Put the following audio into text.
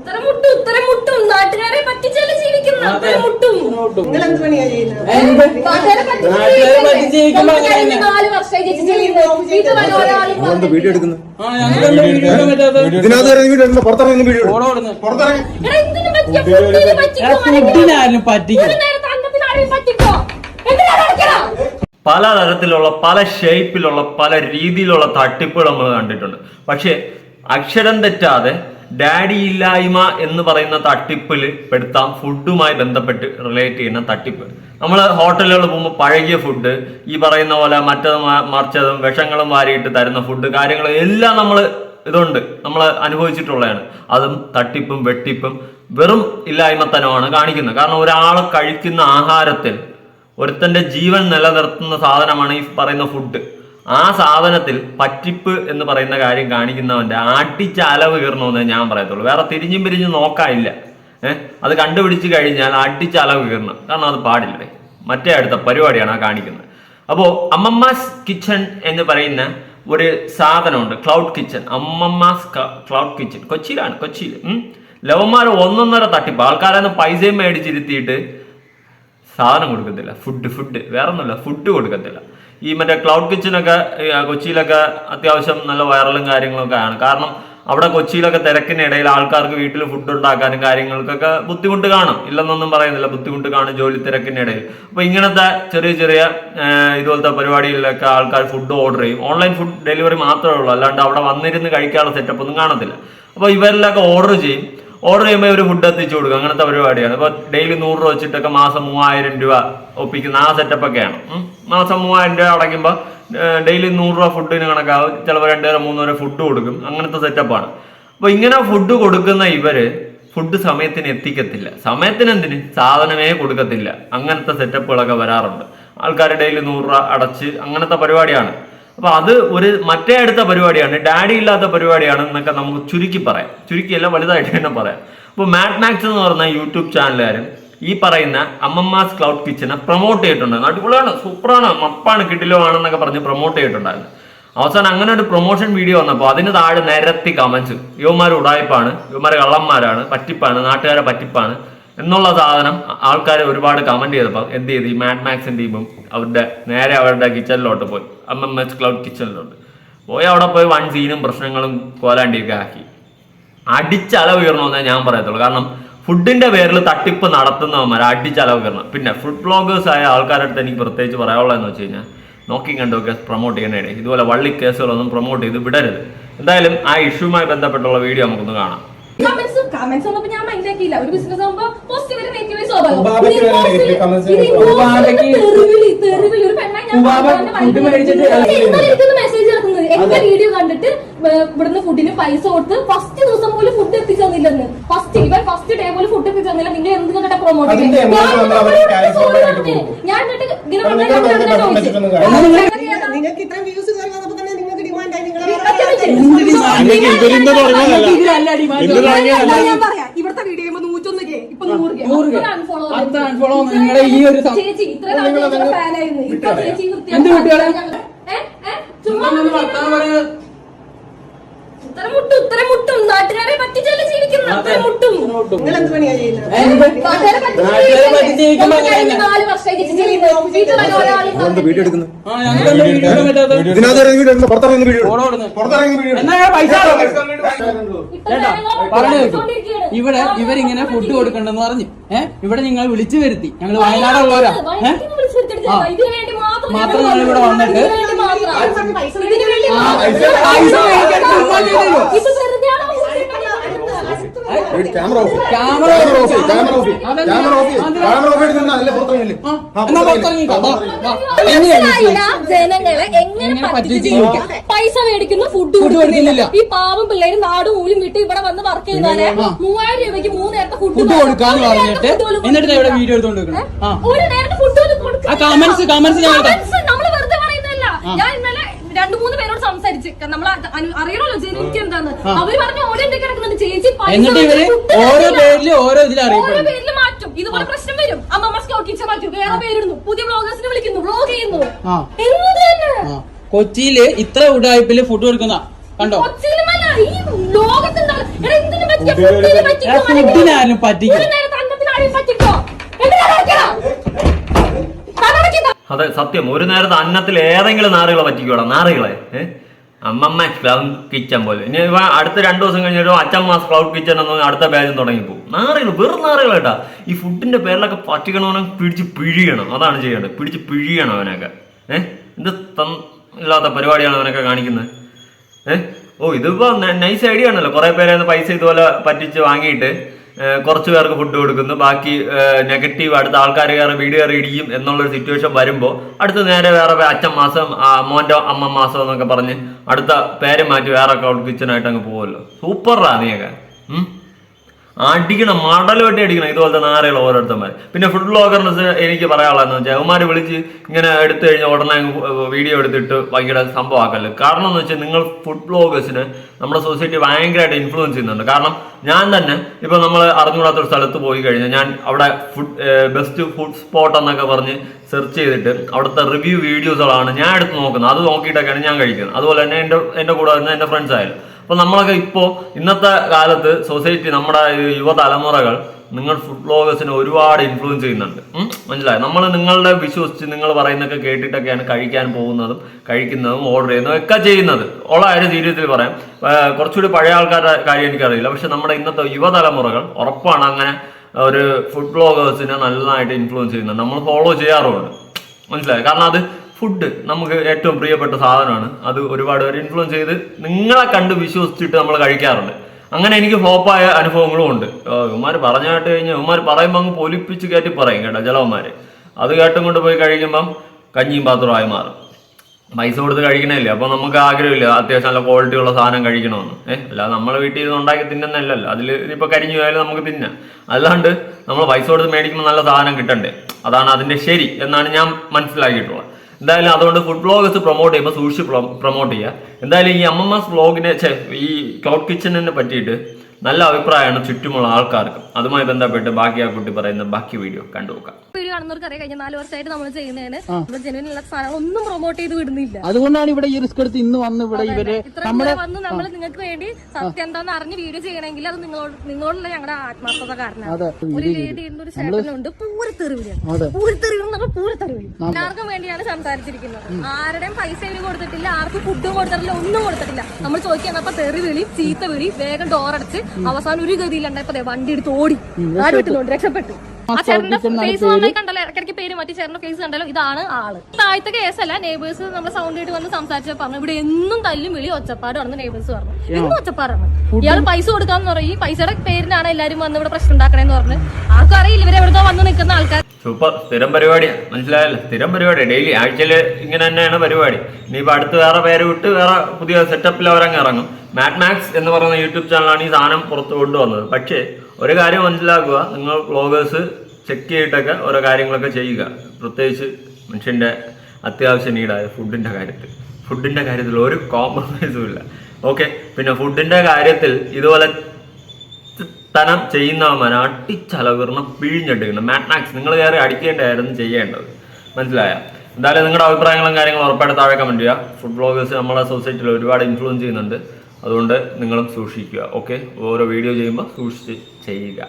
ഉത്തരം മുട്ടും ഉത്തരം മുട്ടും നാട്ടുകാരെ പറ്റിച്ചല്ലേ ജീവിക്കുന്നത് ഉത്തരം മുട്ടും നിങ്ങൾ എന്ത് പണിയാ ചെയ്യുന്നത് നാല് വർഷമായി ചേച്ചി ചെയ്യുന്നത് വീട്ടിൽ വല്ല വീഡിയോ എടുക്കുന്നു വീഡിയോ? ഇതിനകത്ത് പുറത്തിറങ്ങി. പുറത്തിറങ്ങി. പറ്റിക്കോ പല തരത്തിലുള്ള പല ഷേപ്പിലുള്ള പല രീതിയിലുള്ള തട്ടിപ്പുകൾ നമ്മൾ കണ്ടിട്ടുണ്ട്. പക്ഷേ അക്ഷരം തെറ്റാതെ ഡാഡി ഇല്ലായ്മ എന്ന് പറയുന്ന തട്ടിപ്പിൽ പെടുത്താം. ഫുഡുമായി ബന്ധപ്പെട്ട് റിലേറ്റ് ചെയ്യുന്ന തട്ടിപ്പ്. നമ്മൾ ഹോട്ടലുകളിൽ പോകുമ്പോൾ പഴകിയ ഫുഡ് ഈ പറയുന്ന പോലെ മറ്റതും മറിച്ചതും വിഷങ്ങളും വാരിയിട്ട് തരുന്ന ഫുഡ് കാര്യങ്ങൾ എല്ലാം നമ്മൾ ഇതുണ്ട്. നമ്മൾ അനുഭവിച്ചിട്ടുള്ളതാണ്. അതും തട്ടിപ്പും വെട്ടിപ്പും വെറും ഇല്ലായ്മത്തനമാണ് കാണിക്കുന്നത്. കാരണം ഒരാൾ കഴിക്കുന്ന ആഹാരത്തിൽ ഒരുത്തന്റെ ജീവൻ നിലനിർത്തുന്ന സാധനമാണ് ഈ പറയുന്ന ഫുഡ് ആ സാധനത്തിൽ പറ്റിപ്പ് എന്ന് പറയുന്ന കാര്യം കാണിക്കുന്നവന്റെ ആട്ടിച്ച അലവ് കീറണമെന്നേ ഞാൻ പറയത്തുള്ളൂ. വേറെ തിരിഞ്ഞും പിരിഞ്ഞും നോക്കാനില്ല. ഏഹ് അത് കണ്ടുപിടിച്ച് കഴിഞ്ഞാൽ അടിച്ചലവ് കീറണം കാരണം അത് പാടില്ലേ? മറ്റേ അടുത്ത പരിപാടിയാണ് ആ കാണിക്കുന്നത്. അപ്പോൾ അമ്മമ്മാസ് കിച്ചൺ എന്ന് പറയുന്ന ഒരു സാധനമുണ്ട് cloud kitchen. Ammammas cloud kitchen. കൊച്ചിയിലാണ് കൊച്ചിയിൽ. ലവന്മാർ ഒന്നൊന്നര തട്ടിപ്പ്. ആൾക്കാരെ പൈസയും മേടിച്ചിരുത്തിയിട്ട് സാധനം കൊടുക്കത്തില്ല. Food food. വേറെ ഒന്നുമില്ല ഫുഡ് കൊടുക്കത്തില്ല. ഈ മറ്റേ ക്ലൗഡ് കിച്ചനൊക്കെ കൊച്ചിയിലൊക്കെ അത്യാവശ്യം നല്ല വൈറലും കാര്യങ്ങളൊക്കെ ആണ്. കാരണം അവിടെ കൊച്ചിയിലൊക്കെ തിരക്കിനിടയിൽ ആൾക്കാർക്ക് വീട്ടിൽ ഫുഡ് ഉണ്ടാക്കാനും കാര്യങ്ങൾക്കൊക്കെ ബുദ്ധിമുട്ട് കാണും. ഇല്ലെന്നൊന്നും പറയുന്നില്ല ബുദ്ധിമുട്ട് കാണും ജോലി തിരക്കിനിടയിൽ അപ്പൊ ഇങ്ങനത്തെ ചെറിയ ചെറിയ ഇതുപോലത്തെ പരിപാടികളിലൊക്കെ ആൾക്കാർ ഫുഡ് ഓർഡർ ചെയ്യും. ഓൺലൈൻ ഫുഡ് ഡെലിവറി മാത്രമേ ഉള്ളൂ. അല്ലാണ്ട് അവിടെ വന്നിരുന്ന് കഴിക്കാനുള്ള സെറ്റപ്പ് ഒന്നും കാണത്തില്ല. അപ്പൊ ഇവരിലൊക്കെ ഓർഡർ ചെയ്യും. ഓർഡർ ചെയ്യുമ്പോൾ ഒരു ഫുഡ് എത്തിച്ചു കൊടുക്കും. അങ്ങനത്തെ പരിപാടിയാണ്. ഇപ്പൊ ഡെയിലി നൂറ് രൂപ വെച്ചിട്ടൊക്കെ മാസം മൂവായിരം രൂപ ഒപ്പിക്കുന്ന ആ സെറ്റപ്പ് ഒക്കെയാണ്. മാസം മൂവായിരം രൂപ അടയ്ക്കുമ്പോൾ ഡെയിലി നൂറ് രൂപ ഫുഡിന് കണക്കാവും. ചിലപ്പോൾ രണ്ടു പേരോ മൂന്ന് പേരോ ഫുഡ് കൊടുക്കും. അങ്ങനത്തെ സെറ്റപ്പാണ് അപ്പൊ ഇങ്ങനെ ഫുഡ് കൊടുക്കുന്ന ഇവർ ഫുഡ് സമയത്തിന് എത്തിക്കത്തില്ല. സമയത്തിന് എന്തിന്? സാധനമേ കൊടുക്കത്തില്ല. അങ്ങനത്തെ സെറ്റപ്പുകളൊക്കെ വരാറുണ്ട്. ആൾക്കാർ ഡെയിലി നൂറ് രൂപ അടച്ച് അങ്ങനത്തെ പരിപാടിയാണ്. അപ്പൊ അത് ഒരു മറ്റേ അടുത്ത പരിപാടിയാണ് ഡാഡി ഇല്ലാത്ത പരിപാടിയാണ് എന്നൊക്കെ നമുക്ക് ചുരുക്കി പറയാം. ചുരുക്കിയല്ല വലുതായിട്ട് തന്നെ പറയാം. അപ്പോൾ മാറ്റ് മാക്സ് എന്ന് പറഞ്ഞ യൂട്യൂബ് ചാനലുകാരും ഈ പറയുന്ന അമ്മമ്മാസ് ക്ലൗഡ് കിച്ചനെ പ്രൊമോട്ട് ചെയ്തിട്ടുണ്ട്. അടിപൊളിയാണ് സൂപ്പറാണ് മപ്പാണ് കിട്ടിലോ ആണെന്നൊക്കെ പറഞ്ഞ് പ്രൊമോട്ട് ചെയ്തിട്ടുണ്ടായിരുന്നു. അവസാനം അങ്ങനെ ഒരു പ്രൊമോഷൻ വീഡിയോ വന്നപ്പോൾ അതിന് താഴെ നിരത്തി കമന്റ്സ് യുവമാർ ഉടായ്പാണ് യുവമാർ കള്ളന്മാരാണ് പറ്റിപ്പാണ് നാട്ടുകാരെ പറ്റിപ്പാണ്. എന്നുള്ള സാധനം ആൾക്കാർ ഒരുപാട് കമന്റ് ചെയ്തപ്പോൾ എന്ത് ചെയ്തു? ഈ മാഡ് മാക്സിൻ ടീമും അവരുടെ നേരെ അവരുടെ കിച്ചണിലോട്ട് പോയി. എം എം എച്ച് ക്ലൗഡ് കിച്ചണിലോട്ട്. പോയി അവിടെ പോയി വൺ സീനും പ്രശ്നങ്ങളും കോലാണ്ടിയൊക്കെ ആക്കി. അടിച്ചളവ് കയറണമെന്നേ ഞാൻ പറയത്തുള്ളൂ. കാരണം ഫുഡിന്റെ പേരിൽ തട്ടിപ്പ് നടത്തുന്നവന്മാർ ഉയർന്ന. പിന്നെ ഫുഡ് ബ്ലോഗേഴ്സ് ആയ ആൾക്കാരുടെ അടുത്ത് എനിക്ക് പ്രത്യേകിച്ച് പറയാനുള്ളതെന്ന് വെച്ച് കഴിഞ്ഞാൽ നോക്കി കണ്ടൊക്കെ പ്രൊമോട്ട് ചെയ്യണേ ഇതുപോലെ വള്ളി കേസുകളൊന്നും പ്രൊമോട്ട് ചെയ്ത് വിടരുത്. എന്തായാലും ആ ഇഷ്യൂമായി ബന്ധപ്പെട്ടുള്ള വീഡിയോ നമുക്കൊന്ന് കാണാം. കമന്റ്സ് വന്നപ്പോ ഞാൻ മൈൻഡ് ആക്കിയില്ല. ഒരു ബിസിനസ് ആകുമ്പോ പോസിറ്റീവ് നെഗറ്റീവ് സ്വാഭാവികം. ഒരു പെണ്ണായി ഞാൻ മെസ്സേജ് നടക്കുന്നത്. എന്റെ വീഡിയോ കണ്ടിട്ട് ഇവിടുന്ന് ഫുഡിന് പൈസ കൊടുത്ത് ഫസ്റ്റ് ദിവസം പോലും ഫുഡ് എത്തിച്ചു തന്നില്ലെന്ന്. ഫസ്റ്റ് ഇവൻ ഫസ്റ്റ് ഡേ പോലും ഫുഡ് എത്തിച്ചു തന്നില്ല. നിങ്ങൾ എന്ത് കണ്ടിട്ട് പ്രൊമോട്ട്. ഞാൻ നിങ്ങൾക്ക് ഇത്രയും വ്യൂസ് വന്നപ്പോൾ തന്നെ നിങ്ങൾക്ക് ഡിമാൻഡ് ആയി നിങ്ങൾ എന്ത് demand? അല്ലെങ്കിൽ ഇവരിന്ന് തുടങ്ങിയതല്ല. ഞങ്ങൾക്ക് ഇതിലല്ല demand. എന്ത് തുടങ്ങിയതല്ല. ഞാൻ പറയാം. ഇവിടുത്തെ വീഡിയോ ചെയ്യുമ്പോൾ നൂറ്റൊന്ന് കെ ഇപ്പൊ നൂറ് കെ നിങ്ങളുടെ ഈ ഒരു ചേച്ചി ഇത്ര ആയിരുന്നു. ഇപ്പൊ ചേച്ചി? ഏ? ചുമ്മാ ഉത്തരം മുട്ടും ഉത്തരം മുട്ടും. നാട്ടുകാരെ പറ്റിച്ചല്ലേ ജീവിക്കുന്നത്? ഉത്തരം മുട്ടും. നാട്ടുകാരെ പറ്റിച്ച് ജീവിക്കുമ്പോ. നാല് വർഷമായി വീഡിയോ? ഇതിനകത്ത് വീഡിയോ പുറത്തിറങ്ങി വീഡിയോ. പുറത്തിറങ്ങി വീഡിയോ. ഇവിടെ ഇവരിങ്ങനെ ഫുഡ് കൊടുക്കണ്ടെന്ന് പറഞ്ഞു ഏഹ് ഇവിടെ നിങ്ങൾ വിളിച്ചു വരുത്തി ഞങ്ങൾ വയനാടുള്ളവരാ മാത്രം ഞങ്ങൾ ഇവിടെ വന്നിട്ട്. പൈസ camera off camera off camera off camera off camera പുറത്തിറങ്ങില്ലേ ജനങ്ങളെ എങ്ങനെ പറ്റിച്ച് പൈസ മേടിക്കുന്ന ഫുഡ് കൊടുക്കുന്നില്ല. ഈ പാവം പിള്ളേര് നാടും ഊരും വിട്ട് ഇവിടെ വന്ന് വർക്ക് ചെയ്താലേ. മൂവായിരം രൂപയ്ക്ക് മൂന്ന് നേരത്തെ ഫുഡ് കൊടുക്കാൻ കൊടുക്കാന്ന് പറഞ്ഞിട്ട് എന്നിട്ട് ഇവിടെ വീഡിയോ എടുത്തോണ്ട് ഒരു നേരത്തെ ഫുഡ് ഞാൻ എടുക്കാം. നമ്മൾ വെറുതെ പറയുന്നതല്ല. ഞാൻ ഇന്നലെ രണ്ടു മൂന്ന് പേരോട് നമ്മൾ അറിയണല്ലോ ജനിക്ക് എന്താന്ന് ആ. അവർ പറഞ്ഞു ഓരോ എന്തൊക്കെ കിടക്കുന്നുണ്ട് ചേച്ചി എന്നിട്ട് ഇവർ ഓരോ. പേരിൽ ഓരോ ഇതിൽ ഓരോ അറിയപ്പെടും പേരിൽ മാറ്റും. ഇതുപോലെ പ്രശ്നം വരും. അമ്മമ്മ സ്കൗട്ട് ടീച്ചർ മാറ്റും. വേറെ പേരിടുന്നു. പുതിയ ബ്ലോഗേഴ്സിനെ വിളിക്കുന്നു. ബ്ലോഗ് ചെയ്യുന്നു. ആ. എന്ത് തന്നെ? ആ. കൊച്ചിയിൽ ഇത്ര ഉടായ്പിൽ ഫുഡ് കൊടുക്കുന്ന കണ്ടോ? കൊച്ചിയിലുമല്ല ഈ എടാ, എന്തിനു പറ്റിയ? ഫുഡിന് ഫുഡിന് പറ്റിക്കോ, എടാ, ഫുഡിന് ആരും പറ്റിക്കോ? ഒരു നേരത്തെ അന്നത്തിന് ആരെയും പറ്റിക്കോ? എന്തിനാ നടക്കണ? അതെ സത്യം. ഒരു നേരത്തെ അന്നത്തിൽ ഏതെങ്കിലും നാറുകളെ പറ്റിക്കോടാ നാറുകളെ. ഏഹ് അമ്മമ്മ ക്ലൗഡ് കിച്ചൺ പോലെ. ഇനി അടുത്ത രണ്ട് ദിവസം കഴിഞ്ഞിട്ട് അച്ഛമ്മാസ് ക്ലൗഡ് കിച്ചൺ എന്ന് അടുത്ത ബാജും തുടങ്ങി പോകും നാറുകൾ വെറും നാറുകൾ കേട്ടാ. ഈ ഫുഡിന്റെ പേരിലൊക്കെ പറ്റിക്കണമെന്ന് പിടിച്ച് പിഴിയണം. അതാണ് ചെയ്യേണ്ടത്. പിടിച്ച് പിഴിയണം അവനൊക്കെ ഏഹ് എന്ത് ഇല്ലാത്ത പരിപാടിയാണ് അവനൊക്കെ കാണിക്കുന്നത്? ഏഹ് ഓ ഇതിപ്പോ നൈസ് ഐഡിയ ആണല്ലോ. കുറെ പേരെ പൈസ ഇതുപോലെ പറ്റിച്ച് വാങ്ങിയിട്ട് കുറച്ച് പേർക്ക് ഫുഡ് കൊടുക്കുന്നു. ബാക്കി നെഗറ്റീവ് അടുത്ത ആൾക്കാർ കയറി വീട് കയറി ഇടിക്കും എന്നുള്ളൊരു സിറ്റുവേഷൻ വരുമ്പോൾ അടുത്ത നേരെ വേറെ അച്ഛൻ മാസം മോന്റെ അമ്മ മാസം എന്നൊക്കെ പറഞ്ഞ് അടുത്ത പേര് മാറ്റി വേറെ ക്ലൗഡ് കിച്ചനായിട്ട് അങ്ങ് പോകുമല്ലോ സൂപ്പറാ നീയൊക്കെ. അടിക്കണം മടൽ വെട്ടി അടിക്കണം ഇതുപോലത്തെ നാരകൾ ഓരോരുത്തന്മാർ പിന്നെ ഫുഡ് ബ്ലോഗർസ് എനിക്ക് പറയാനുള്ളതെന്ന് വെച്ചാൽ അവന്മാർ വിളിച്ച് ഇങ്ങനെ എടുത്തു കഴിഞ്ഞാൽ ഉടനെ വീഡിയോ എടുത്തിട്ട് ഭയങ്കര സംഭവമാക്കല്ലോ കാരണം എന്ന് വെച്ചാൽ നിങ്ങൾ ഫുഡ് ബ്ലോഗേഴ്സിന് നമ്മുടെ സൊസൈറ്റി ഭയങ്കരമായിട്ട് ഇൻഫ്ലുവൻസ് ചെയ്യുന്നുണ്ട്. കാരണം ഞാൻ തന്നെ ഇപ്പൊ നമ്മൾ അറിഞ്ഞുകൂടാത്ത ഒരു സ്ഥലത്ത് പോയി കഴിഞ്ഞാൽ ഞാൻ അവിടെ ഫുഡ് ബെസ്റ്റ് ഫുഡ് സ്പോട്ട് എന്നൊക്കെ പറഞ്ഞ് സെർച്ച് ചെയ്തിട്ട് അവിടുത്തെ റിവ്യൂ വീഡിയോസുകളാണ് ഞാൻ എടുത്ത് നോക്കുന്നത്. അത് നോക്കിയിട്ടൊക്കെയാണ് ഞാൻ കഴിക്കുന്നത്. അതുപോലെ തന്നെ എന്റെ എന്റെ കൂടെ വരുന്ന എന്റെ ഫ്രണ്ട്സ് ആയാലും. അപ്പൊ നമ്മളൊക്കെ ഇപ്പോ ഇന്നത്തെ കാലത്ത് സൊസൈറ്റി നമ്മുടെ യുവതലമുറകൾ നിങ്ങൾ ഫുഡ് ബ്ലോഗേഴ്സിനെ ഒരുപാട് ഇൻഫ്ലുവൻസ് ചെയ്യുന്നുണ്ട്. മനസ്സിലായി? നമ്മൾ നിങ്ങളുടെ വിശ്വസിച്ച് നിങ്ങൾ പറയുന്നൊക്കെ കേട്ടിട്ടൊക്കെയാണ് കഴിക്കാൻ പോകുന്നതും കഴിക്കുന്നതും ഓർഡർ ചെയ്യുന്നതും ഒക്കെ ചെയ്യുന്നത്. ഉള്ള കാര്യം സീരിയസിൽ പറയാം. കുറച്ചുകൂടി പഴയ ആൾക്കാരുടെ കാര്യം എനിക്കറിയില്ല. പക്ഷെ നമ്മുടെ ഇന്നത്തെ യുവതലമുറകൾ ഉറപ്പാണ് അങ്ങനെ ഒരു ഫുഡ് ബ്ലോഗേഴ്സിനെ നല്ലതായിട്ട് ഇൻഫ്ലുവൻസ് ചെയ്യുന്നത്. നമ്മൾ ഫോളോ ചെയ്യാറുണ്ട്. മനസ്സിലായി? കാരണം അത് ഫുഡ് നമുക്ക് ഏറ്റവും പ്രിയപ്പെട്ട സാധനമാണ്. അത് ഒരുപാട് പേര് ഇൻഫ്ലുവൻസ് ചെയ്ത് നിങ്ങളെ കണ്ട് വിശ്വസിച്ചിട്ട് നമ്മൾ കഴിക്കാറുണ്ട്. അങ്ങനെ എനിക്ക് ഫ്ലോപ്പായ അനുഭവങ്ങളും ഉണ്ട്. ഉമ്മാർ പറഞ്ഞാട്ട് കഴിഞ്ഞാൽ ഉമ്മാർ പറയുമ്പോൾ അങ്ങ് പൊലിപ്പിച്ച് കയറ്റി പറയും കേട്ടോ ചിലവന്മാര്. അത് കേട്ടും കൊണ്ട് പോയി കഴിക്കുമ്പം കഞ്ഞിയും പാത്രമായി മാറും. പൈസ കൊടുത്ത് കഴിക്കണല്ലേ? അപ്പൊ നമുക്ക് ആഗ്രഹമില്ല. അത്യാവശ്യം നല്ല ക്വാളിറ്റി ഉള്ള സാധനം കഴിക്കണമെന്ന് ഏഹ് അല്ലാതെ നമ്മളെ വീട്ടിൽ ഇരുന്ന് ഉണ്ടാക്കി തിന്നുന്നല്ലല്ലോ അതിൽ ഇപ്പൊ കരിഞ്ഞു പോയാലും നമുക്ക് തിന്നാം. അല്ലാണ്ട് നമ്മൾ പൈസ കൊടുത്ത് മേടിക്കുമ്പോൾ നല്ല സാധനം കിട്ടണ്ടേ? അതാണ് അതിന്റെ ശരി എന്നാണ് ഞാൻ മനസ്സിലാക്കിയിട്ടുള്ളത്. എന്തായാലും അതുകൊണ്ട് ഫുഡ് ബ്ലോഗേഴ്സ് പ്രൊമോട്ട് ചെയ്യുമ്പോൾ സൂക്ഷിച്ച് പ്രൊമോട്ട് ചെയ്യുക. എന്തായാലും ഈ എം എം എസ് ബ്ലോഗിനെ ഈ ക്ലൗഡ് കിച്ചണിനെ പറ്റിയിട്ട് നല്ല അഭിപ്രായമാണ് ചുറ്റുമുള്ള ആൾക്കാർക്ക്. അതുമായി ബന്ധപ്പെട്ട് ബാക്കി ആ കുട്ടി പറയുന്ന ബാക്കി വീഡിയോ കണ്ടുനോക്കാം വീഡിയോ കാണുന്നവർക്ക് അറിയാം കഴിഞ്ഞ നാല് വർഷമായിട്ട് നമ്മൾ ചെയ്യുന്നതാണ്. നമ്മൾ ജനുവിനുള്ള സാധനങ്ങൾ ഒന്നും പ്രൊമോട്ട് ചെയ്ത് വിടുന്നില്ല. അതുകൊണ്ടാണ് ഇവിടെ ഈ റിസ്ക് എടുത്ത് ഇന്ന് വന്ന് ഇവിടെ ഇവർ വന്ന് നമ്മൾ നിങ്ങൾക്ക് വേണ്ടി സത്യം എന്താന്ന് അറിഞ്ഞ് വീഡിയോ ചെയ്യണമെങ്കിൽ അത് നിങ്ങളോട് നിങ്ങളോടുള്ള ഞങ്ങളുടെ ആത്മാർത്ഥത കാരണമാണ്. അതെ. ഒരു ലേഡി ഒരു ചേട്ടനുണ്ട് പൂരത്തെറിവിലാണ് പൂരത്തെറിവിൽ എല്ലാവർക്കും വേണ്ടിയാണ് സംസാരിച്ചിരിക്കുന്നത്. ആരുടെയും പൈസ ഇവർ കൊടുത്തിട്ടില്ല ആർക്കും ഫുഡും കൊടുത്തിട്ടില്ല ഒന്നും കൊടുത്തിട്ടില്ല. നമ്മൾ ചോദിക്കാൻ തെറി വിളി ചീത്ത വിളി വേഗം ഡോറടിച്ച് അവസാനം ഒരു ഗതിയിലുണ്ടായപ്പോ ദേ വണ്ടി എടുത്ത് ഓടി. ആരും വിട്ടുന്നുണ്ട് രക്ഷപ്പെട്ടു. ആ ചേട്ടന്റെ ഫേസ് നന്നായി കണ്ടല്ലോ. ഇടയ്ക്കിടയ്ക്ക് പേര് മാറ്റി ചേട്ടന്റെ ഫേസ് കണ്ടല്ലോ. ഇതാണ് ആൾ. താഴത്തെ കേസല്ല നെയ്ബേഴ്സ് നമ്മുടെ സൗണ്ട് ആയിട്ട് വന്ന് സംസാരിച്ച പറഞ്ഞു ഇവിടെ എന്നും തല്ലും വിളി ഒച്ചപ്പാടാണെന്ന് നെയ്ബേഴ്സ് പറഞ്ഞു. എന്നും ഒച്ചപ്പാടാണ്? ഇയാൾ പൈസ കൊടുക്കാന്ന് പറയും. ഈ പൈസയുടെ പേരിനാണ് എല്ലാരും വന്ന് ഇവിടെ പ്രശ്നം ഉണ്ടാക്കണേന്ന് പറഞ്ഞു. ആർക്കും അറിയില്ല. ഇവരെ എവിടുന്നോ വന്ന് നിൽക്കുന്ന ആൾക്കാർ സൂപ്പർ. സ്ഥിരം പരിപാടിയാണ് മനസ്സിലായല്ലോ? സ്ഥിരം പരിപാടി ഡെയിലി ആഴ്ചയിൽ ഇങ്ങനെ തന്നെയാണ് പരിപാടി. ഇനിയിപ്പോൾ അടുത്ത് വേറെ പേര് വിട്ട് വേറെ പുതിയ സെറ്റപ്പിൽ അവരങ്ങ് ഇറങ്ങും. മാറ്റ് മാക്സ് എന്ന് പറയുന്ന യൂട്യൂബ് ചാനലാണ് ഈ സാധനം പുറത്ത് കൊണ്ടുവന്നത്. പക്ഷേ ഒരു കാര്യം മനസ്സിലാക്കുക. നിങ്ങൾ വ്ളോഗേഴ്സ് ചെക്ക് ചെയ്തിട്ടൊക്കെ ഓരോ കാര്യങ്ങളൊക്കെ ചെയ്യുക. പ്രത്യേകിച്ച് മനുഷ്യന്റെ അത്യാവശ്യ നീഡായ ഫുഡിന്റെ കാര്യത്തിൽ. ഫുഡിന്റെ കാര്യത്തിൽ ഒരു കോംപ്രമൈസും ഇല്ല. ഓക്കെ പിന്നെ ഫുഡിന്റെ കാര്യത്തിൽ ഇതുപോലെ തനം ചെയ്യുന്നവന്മാർ അടിച്ചലവിർണം പിഴിഞ്ഞെടുക്കണം. മാറ്റ്മാക്സ് നിങ്ങൾ കയറി അടിക്കേണ്ടതായിരുന്നു ചെയ്യേണ്ടത്. മനസ്സിലായ? എന്തായാലും നിങ്ങളുടെ അഭിപ്രായങ്ങളും കാര്യങ്ങളും ഉറപ്പായിട്ട് താഴെ കമന്റ് ചെയ്യുക. ഫുഡ് ബ്ലോഗേഴ്സ് നമ്മളെ സൊസൈറ്റിയിൽ ഒരുപാട് ഇൻഫ്ലുവൻസ് ചെയ്യുന്നുണ്ട്. അതുകൊണ്ട് നിങ്ങളും സൂക്ഷിക്കുക. ഓക്കെ ഓരോ വീഡിയോ ചെയ്യുമ്പോൾ സൂക്ഷിച്ച് ചെയ്യുക.